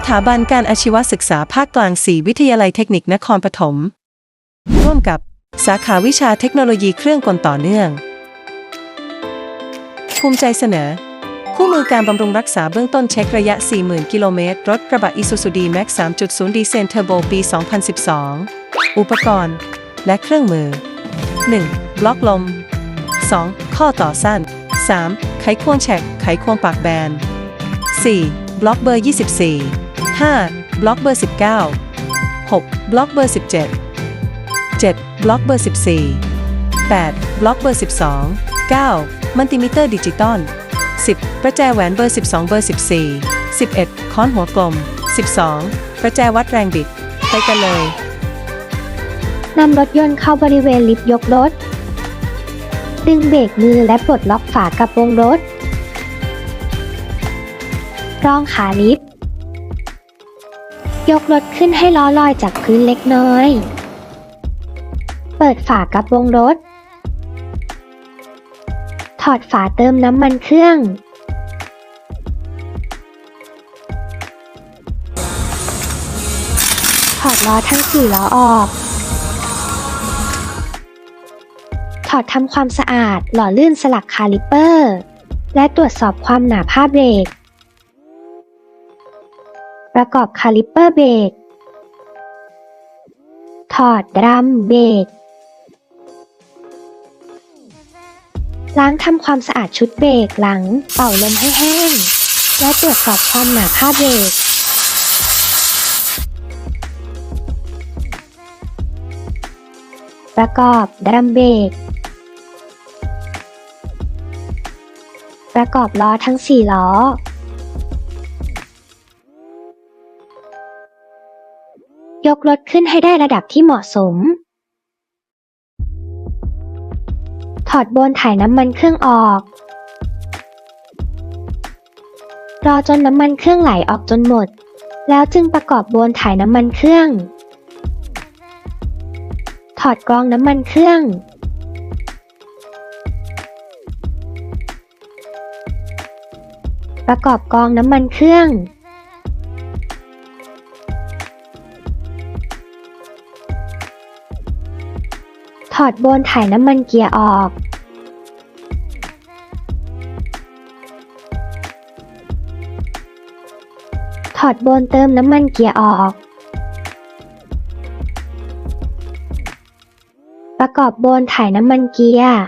สถาบันการอาชีวศึกษาภาคกลาง 4 วิทยาลัยเทคนิคนครปฐม ร่วมกับสาขาวิชาเทคโนโลยีเครื่องกลต่อเนื่อง ภูมิใจเสนอ คู่มือการบำรุงรักษาเบื้องต้นเช็คระยะ 40,000 กิโลเมตร รถกระบะ Isuzu D-Max 3.0 ดีเซลเทอร์โบปี 2012 อุปกรณ์ และเครื่องมือ 1. บล็อกลม 2. ข้อต่อสั้น 3. ไขควงแฉก ไขควงปากแบน 4. บล็อกเบอร์ 24 5. บล็อกเบอร์ 19 6. บล็อกเบอร์ 17 7. บล็อกเบอร์ 14 8. บล็อกเบอร์ 12 9. มัลติมิเตอร์ดิจิตอล 10. ประแจแหวนเบอร์ 12 เบอร์ 14 11. ค้อนหัวกลม 12. ประแจวัดแรงบิด ไปกันเลย นำรถยนต์เข้าบริเวณลิฟต์ยกรถ ดึงเบรกมือและปลดล็อกฝากระโปรงรถ รองขาลิฟต์ ยกรถขึ้นให้ล้อลอยจากพื้นเล็กน้อย เปิดฝากระโปรงรถ ถอดฝาเติมน้ำมันเครื่อง ถอดล้อทั้งสี่ล้อออก ถอดทำความสะอาดหล่อลื่นสลักคาลิเปอร์ และตรวจสอบความหนาผ้าเบรก ประกอบคาลิปเปอร์เบรกถอดดรัมเบรกล้างทำความสะอาดชุดเบรกหลัง เป่าลมให้แห้ง และตรวจสอบความหนาผ้าเบรกประกอบดรัมเบรกประกอบล้อทั้ง 4 ล้อ กรถขึ้นให้ได้ระดับที่เหมาะสม ถอดโบนถ่ายน้ำมันเครื่องออก รอจนน้ำมันเครื่องไหลออกจนหมด แล้วจึงประกอบโบนถ่ายน้ำมันเครื่อง ถอดกรองน้ำมันเครื่องประกอบกรองน้ำมันเครื่อง ถอดโบนถ่ายน้ำมันเกียร์ออกถอดโบนเติมน้ำมันเกียร์ออก ประกอบโบนถ่ายน้ำมันเกียร์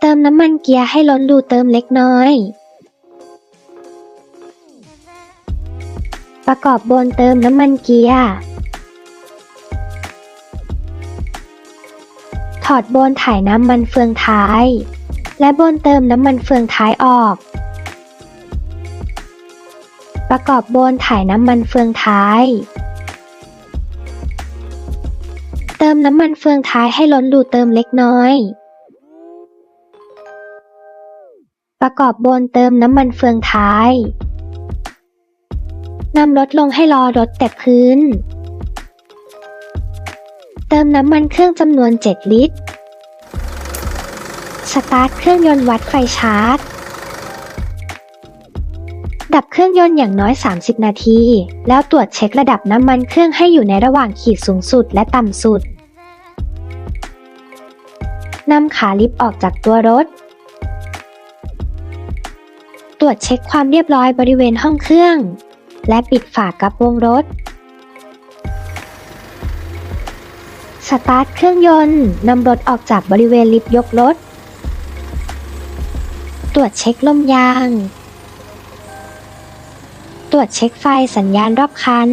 เติมน้ำมันเกียร์ให้ล้นรูเติมเล็กน้อย ประกอบโบนเติมน้ำมันเกียร์ ถอดโบนถ่ายน้ำมันเฟืองท้าย และโบนเติมน้ำมันเฟืองท้ายออก ประกอบโบนถ่ายน้ำมันเฟืองท้าย เติมน้ำมันเฟืองท้ายให้ล้นรูเติมเล็กน้อย ประกอบโบนเติมน้ำมันเฟืองท้ายนำรถลงให้ล้อรถแต่พื้น เติมน้ำมันเครื่องจำนวน 7 ลิตร สตาร์ทเครื่องยนต์วัดไฟชาร์จ ดับเครื่องยนต์อย่างน้อย 30 นาที แล้วตรวจเช็คระดับน้ำมันเครื่องให้อยู่ในระหว่างขีดสูงสุดและต่ำสุด นำขาลิฟต์ออกจากตัวรถ ตรวจเช็คความเรียบร้อยบริเวณห้องเครื่อง และปิดฝากระโปรงรถ สตาร์ทเครื่องยนต์นำรถออกจากบริเวณลิฟต์ยกรถ ตรวจเช็คลมยาง ตรวจเช็คไฟสัญญาณรอบคัน